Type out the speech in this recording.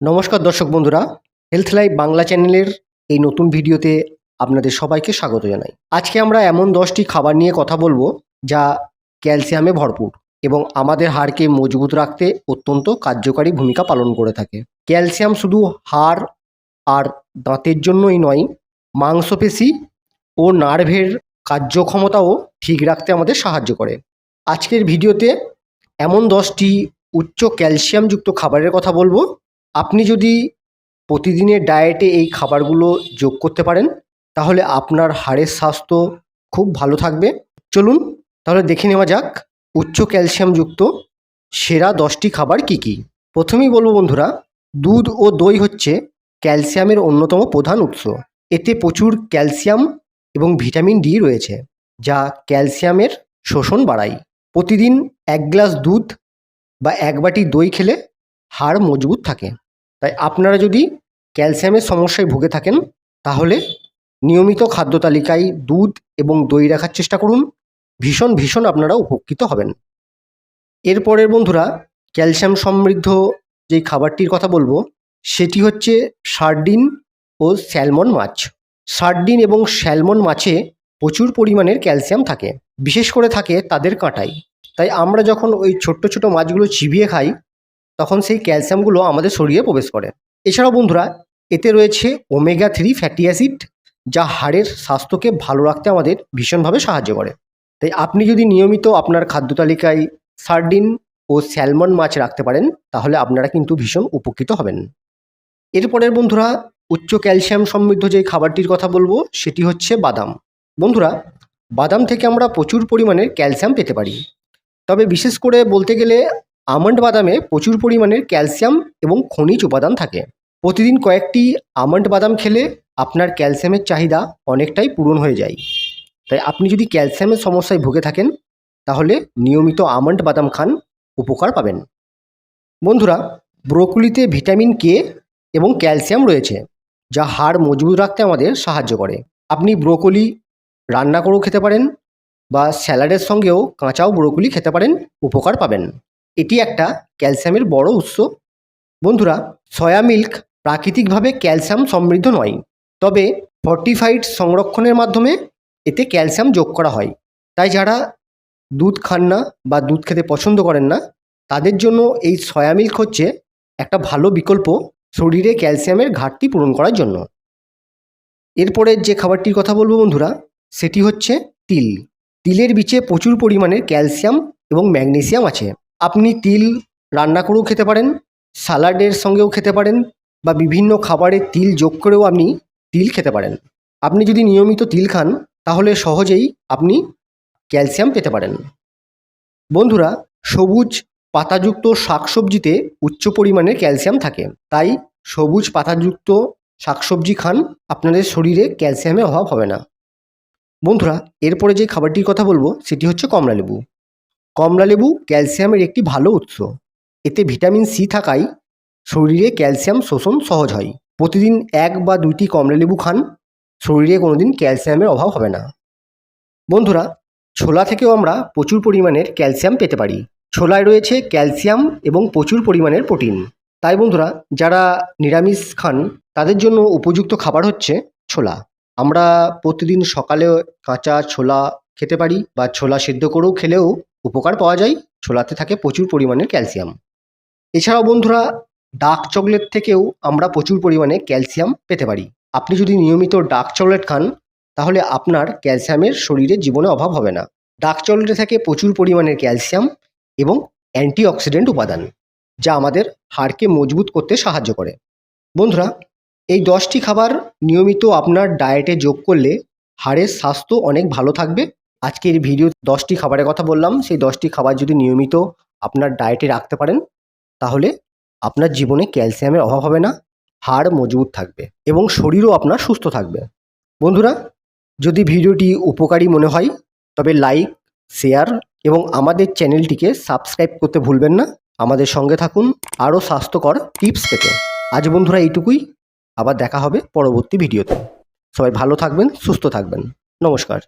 নমস্কার দর্শক বন্ধুরা হেলথ লাইভ বাংলা চ্যানেলের এই নতুন ভিডিওতে আপনাদের সবাইকে স্বাগত জানাই। আজকে আমরা এমন দশটি খাবার নিয়ে কথা বলব যা ক্যালসিয়ামে ভরপুর এবং আমাদের হাড়কে মজবুত রাখতে অত্যন্ত কার্যকারী ভূমিকা পালন করে থাকে। ক্যালসিয়াম শুধু হাড় আর দাঁতের জন্যই নয়, মাংসপেশি ও নার্ভের কার্যক্ষমতাও ঠিক রাখতে আমাদের সাহায্য করে। আজকের ভিডিওতে এমন দশটি উচ্চ ক্যালসিয়ামযুক্ত খাবারের কথা বলব আপনি যদি প্রতিদিনের ডায়েটে এই খাবারগুলো যোগ করতে পারেন, তাহলে আপনার হাড়ের স্বাস্থ্য খুব ভালো থাকবে। চলুন, তাহলে দেখে নেওয়া যাক উচ্চ ক্যালসিয়ামযুক্ত সেরা দশটি খাবার কি কি। প্রথমেই বলব বন্ধুরা, দুধ ও দই হচ্ছে ক্যালসিয়ামের অন্যতম প্রধান উৎস। এতে প্রচুর ক্যালসিয়াম এবং ভিটামিন ডি রয়েছে, যা ক্যালসিয়ামের শোষণ বাড়ায়। প্রতিদিন এক গ্লাস দুধ বা এক বাটি দই খেলে হাড় মজবুত থাকে। তাই আপনারা যদি ক্যালসিয়ামের সমস্যায় ভুগে থাকেন, তাহলে নিয়মিত খাদ্য তালিকায় দুধ এবং দই রাখার চেষ্টা করুন। ভীষণ ভীষণ আপনারা উপকৃত হবেন। এরপরের বন্ধুরা, ক্যালসিয়াম সমৃদ্ধ যেই খাবারটির কথা বলব, সেটি হচ্ছে সার্ডিন ও স্যালমন মাছ। সার্ডিন এবং স্যালমন মাছে প্রচুর পরিমাণের ক্যালসিয়াম থাকে। বিশেষ করে থাকে তাদের কাঁটায়। তাই আমরা যখন ওই ছোট্ট ছোট মাছগুলো চিবিয়ে খাই তখন সেই ক্যালসিয়ামগুলো আমাদের শরীরে প্রবেশ করে। এছাড়াও বন্ধুরা, এতে রয়েছে ওমেগা থ্রি ফ্যাটি অ্যাসিড যা হাড়ের স্বাস্থ্যকে ভালো রাখতে আমাদের ভীষণভাবে সাহায্য করে। তাই আপনি যদি নিয়মিত আপনার খাদ্য তালিকায় সার্ডিন ও স্যালমন মাছ রাখতে পারেন, তাহলে আপনারা কিন্তু ভীষণ উপকৃত হবেন। এরপরের বন্ধুরা, উচ্চ ক্যালসিয়াম সমৃদ্ধ যে খাবারটির কথা বলব, সেটি হচ্ছে বাদাম। বন্ধুরা, বাদাম থেকে আমরা প্রচুর পরিমাণের ক্যালসিয়াম পেতে পারি। তবে বিশেষ করে বলতে গেলে আমন্ড বাদামে প্রচুর পরিমাণের ক্যালসিয়াম এবং খনিজ উপাদান থাকে। প্রতিদিন কয়েকটি আমন্ড বাদাম খেলে আপনার ক্যালসিয়ামের চাহিদা অনেকটাই পূরণ হয়ে যায়। তাই আপনি যদি ক্যালসিয়ামের সমস্যায় ভুগে থাকেন, তাহলে নিয়মিত আমন্ড বাদাম খান, উপকার পাবেন। বন্ধুরা, ব্রোকলিতে ভিটামিন কে এবং ক্যালসিয়াম রয়েছে, যা হাড় মজবুত রাখতে আমাদের সাহায্য করে। আপনি ব্রোকলি রান্না করেও খেতে পারেন বা স্যালাডের সঙ্গেও কাঁচাও ব্রোকলি খেতে পারেন, উপকার পাবেন। এটি একটা ক্যালসিয়ামের বড় উৎস। বন্ধুরা, সয়া মিল্ক প্রাকৃতিকভাবে ক্যালসিয়াম সমৃদ্ধ নয়, তবে ফর্টিফাইড সংরক্ষণের মাধ্যমে এতে ক্যালসিয়াম যোগ করা হয়। তাই যারা দুধ খান না বা দুধ খেতে পছন্দ করেন না, তাদের জন্য এই সয়া মিল্ক হচ্ছে একটা ভালো বিকল্প শরীরে ক্যালসিয়ামের ঘাটতি পূরণ করার জন্য। এরপরে যে খাবারটির কথা বলব বন্ধুরা, সেটি হচ্ছে তিল। তিলের বীজে প্রচুর পরিমাণের ক্যালসিয়াম এবং ম্যাগনেসিয়াম আছে। আপনি তিল রান্না করেও খেতে পারেন, সালাডের সঙ্গেও খেতে পারেন বা বিভিন্ন খাবারে তিল যোগ করেও আপনি তিল খেতে পারেন। আপনি যদি নিয়মিত তিল খান, তাহলে সহজেই আপনি ক্যালসিয়াম পেতে পারেন। বন্ধুরা, সবুজ পাতাযুক্ত শাকসবজিতে উচ্চ পরিমাণে ক্যালসিয়াম থাকে। তাই সবুজ পাতাযুক্ত শাকসবজি খান, আপনাদের শরীরে ক্যালসিয়ামের অভাব হবে না। বন্ধুরা, এরপরে যে খাবারটির কথা বলব, সেটি হচ্ছে কমলালেবু। কমলালেবু ক্যালসিয়ামের একটি ভালো উৎস। এতে ভিটামিন সি থাকায় শরীরে ক্যালসিয়াম শোষণ সহজ হয়। প্রতিদিন এক বা দুইটি কমলালেবু খান, শরীরে কোনোদিন ক্যালসিয়ামের অভাব হবে না। বন্ধুরা, ছোলা থেকেও আমরা প্রচুর পরিমাণের ক্যালসিয়াম পেতে পারি। ছোলায় রয়েছে ক্যালসিয়াম এবং প্রচুর পরিমাণের প্রোটিন। তাই বন্ধুরা, যারা নিরামিষ খান, তাদের জন্য উপযুক্ত খাবার হচ্ছে ছোলা। আমরা প্রতিদিন সকালে কাঁচা ছোলা খেতে পারি বা ছোলা সিদ্ধ করেও খেলেও উপকার পাওয়া যায়, ছোলাতে থাকে প্রচুর পরিমাণের ক্যালসিয়াম। এছাড়াও বন্ধুরা, ডার্ক চকলেট থেকেও আমরা প্রচুর পরিমাণে ক্যালসিয়াম পেতে পারি। আপনি যদি নিয়মিত ডার্ক চকলেট খান, তাহলে আপনার ক্যালসিয়ামের শরীরে জীবনে অভাব হবে না। ডার্ক চকলেটে থাকে প্রচুর পরিমাণের ক্যালসিয়াম এবং অ্যান্টিঅক্সিডেন্ট উপাদান, যা আমাদের হাড়কে মজবুত করতে সাহায্য করে। বন্ধুরা, এই দশটি খাবার নিয়মিত আপনার ডায়েটে যোগ করলে হাড়ের স্বাস্থ্য অনেক ভালো থাকবে আজকের ভিডিও দশটি খাবারের কথা বললাম। সেই দশটি খাবার যদি নিয়মিত আপনার ডায়েটে রাখতে পারেন, তাহলে আপনার জীবনে ক্যালসিয়ামের অভাব হবে না, হাড় মজবুত থাকবে এবং শরীরও আপনার সুস্থ থাকবে। বন্ধুরা, যদি ভিডিওটি উপকারী মনে হয়, তবে লাইক শেয়ার এবং আমাদের চ্যানেলটিকে সাবস্ক্রাইব করতে ভুলবেন না। আমাদের সঙ্গে থাকুন, আরও স্বাস্থ্যকর টিপস পেতে। আজ বন্ধুরা এইটুকুই, আবার দেখা হবে পরবর্তী ভিডিওতে। সবাই ভালো থাকবেন, সুস্থ থাকবেন। নমস্কার।